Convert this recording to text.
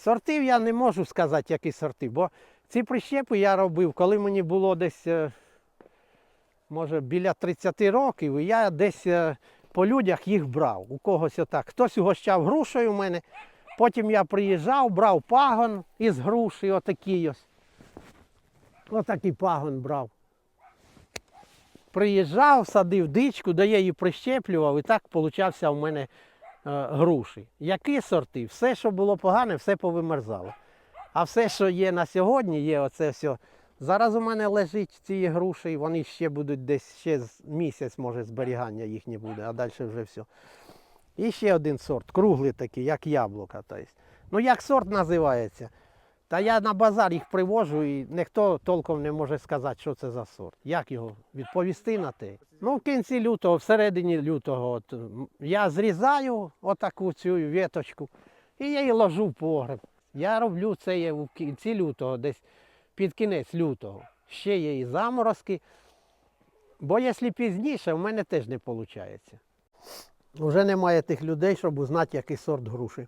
Сортів я не можу сказати, які сорти, бо ці прищепи я робив, коли мені було десь, е, може, біля 30 років, і я десь е, по людях їх брав. У когось отак. Хтось угощав грушею у мене. Потім я приїжджав, брав пагон із груші, отакий ось. Отакий пагон брав. Приїжджав, садив дичку, я її прищеплював, і так получався у мене груші. Які сорти? Все, що було погане, все повимерзало. А все, що є на сьогодні, є оце все. Зараз у мене лежить ці груші, вони ще будуть десь ще місяць, може, зберігання їхнє буде, а далі вже все. І ще один сорт, круглий такий, як яблука. Ну як сорт називається? Та я на базар їх привожу і ніхто толком не може сказати, що це за сорт. Як його відповісти на те? Ну, в кінці лютого, всередині лютого, от, я зрізаю отаку цю віточку і я її ложу в погреб. Я роблю це в кінці лютого, десь під кінець лютого. Ще є і заморозки. Бо якщо пізніше, в мене теж не виходить. Вже немає тих людей, щоб узнати, який сорт груші.